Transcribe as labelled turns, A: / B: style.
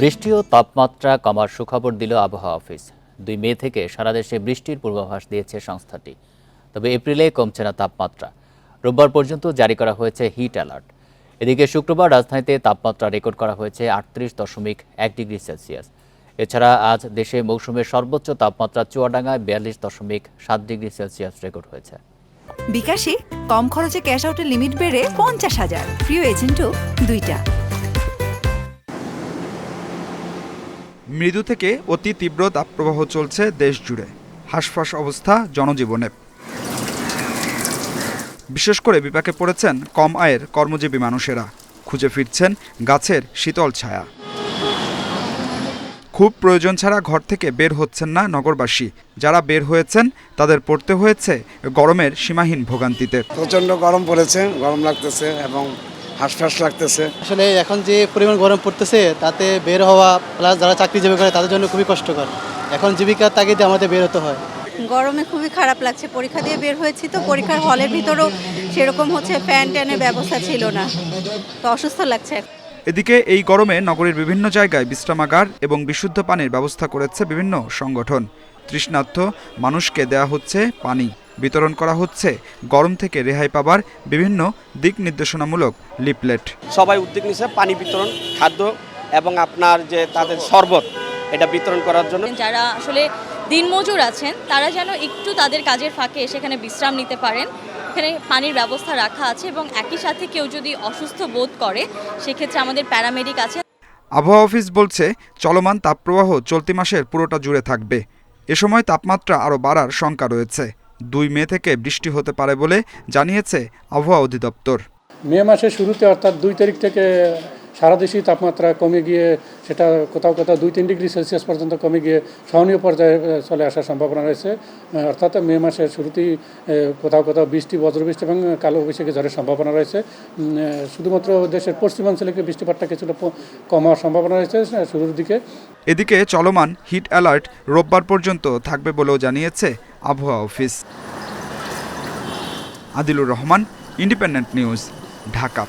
A: বৃষ্টি ও তাপমাত্রা কমার সুখবর দিল আবহাওয়া অফিস। দুই মে থেকে সারা দেশে বৃষ্টির পূর্বাভাস দিয়েছে সংস্থাটি। তবে এপ্রিলে কমছে না তাপমাত্রা। রোববার পর্যন্ত জারি করা হয়েছে হিট অ্যালার্ট। এদিকে শুক্রবার রাজধানীতে তাপমাত্রা রেকর্ড করা হয়েছে আটত্রিশ দশমিক এক ডিগ্রি সেলসিয়াস। এছাড়া আজ দেশে মৌসুমের সর্বোচ্চ তাপমাত্রা চুয়াডাঙ্গায় বিয়াল্লিশ দশমিক সাত ডিগ্রি সেলসিয়াস রেকর্ড হয়েছে।
B: বিকাশে কম খরচে ক্যাশ আউটের লিমিট বেড়ে পঞ্চাশ হাজার। প্রিয় এজেন্টও দুইটা।
C: মৃদু থেকে অতি তীব্র তাপপ্রবাহ চলছে দেশ জুড়ে। হাঁসফাঁস অবস্থা জনজীবনে। বিশেষ করে বিপাকে পড়েছেন কম আয়ের কর্মজীবী মানুষেরা। খুঁজে ফিরছেন গাছের শীতল ছায়া। খুব প্রয়োজন ছাড়া ঘর থেকে বের হচ্ছেন না নগরবাসী। যারা বের হয়েছেন, তাদের পড়তে হয়েছে গরমের সীমাহীন ভোগান্তিতে।
D: প্রচণ্ড গরম পড়েছে, গরম লাগতেছে এবং হাঁসফাঁস লাগতেছে।
E: আসলে এখন যে পরিমাণ গরম পড়তেছে তাতে বের হওয়া প্লাস যারা চাকরিজীবী করে তাদের জন্য খুবই কষ্টকর। এখন জীবিকার তাগিদে আমাদের বের হতে হয়।
F: গরমে খুবই খারাপ লাগছে পরীক্ষা দিয়ে বের হয়েছি তো পরীক্ষার হলের ভিতরেও সেরকম হচ্ছে ফ্যান ট্যানের ব্যবস্থা ছিল না। তো অসুস্থ লাগছে
C: এদিকে এই গরমে নগরীর বিভিন্ন জায়গায় বিশ্রামাগার এবং বিশুদ্ধ পানির ব্যবস্থা করেছে বিভিন্ন সংগঠন। তৃষ্ণার্থ মানুষকে দেয়া হচ্ছে পানি বিতরণ করা হচ্ছে গরম থেকে রেহাই পাবার বিভিন্ন দিক নির্দেশনামূলক লিপলেট
G: সবাই উদ্যোগ নিছে পানি বিতরণ খাদ্য এবং আপনার যে তাদের শরবত এটা বিতরণ করার জন্য।
H: যারা আসলে দিনমজুর আছেন তারা যেন একটু তাদের কাজের ফাঁকে সেখানে বিশ্রাম নিতে পারেন। এখানে পানির ব্যবস্থা রাখা আছে এবং একই সাথে কেউ যদি অসুস্থ বোধ করে সেক্ষেত্রে আমাদের প্যারামেডিক আছে।
C: আবহাওয়া অফিস বলছে চলমান তাপপ্রবাহ চলতি মাসের পুরোটা জুড়ে থাকবে। এ সময় তাপমাত্রা আরও বাড়ার শঙ্কা রয়েছে। দুই মে থেকে বৃষ্টি হতে পারে বলে জানিয়েছে আবহাওয়া অধিদপ্তর।
I: মে মাসের শুরুতে অর্থাৎ দুই তারিখ থেকে সারা দেশেই তাপমাত্রা কমে গিয়ে সেটা কোথাও কোথাও দুই তিন ডিগ্রি সেলসিয়াস পর্যন্ত কমে গিয়ে সহনীয় পর্যায়ে চলে আসার সম্ভাবনা রয়েছে। অর্থাৎ মে মাসের শুরুতেই কোথাও কোথাও বৃষ্টি, বজ্রবৃষ্টি এবং কালো বৈশাখী ঝড়ের সম্ভাবনা রয়েছে। শুধুমাত্র দেশের পশ্চিমাঞ্চলে বৃষ্টিপাতটা কিছুটা কম হওয়ার সম্ভাবনা রয়েছে শুরুর দিকে।
C: এদিকে চলমান হিট অ্যালার্ট রোববার পর্যন্ত থাকবে বলেও জানিয়েছে আবহাওয়া office. Adilur Rahman, Independent News, Dhaka.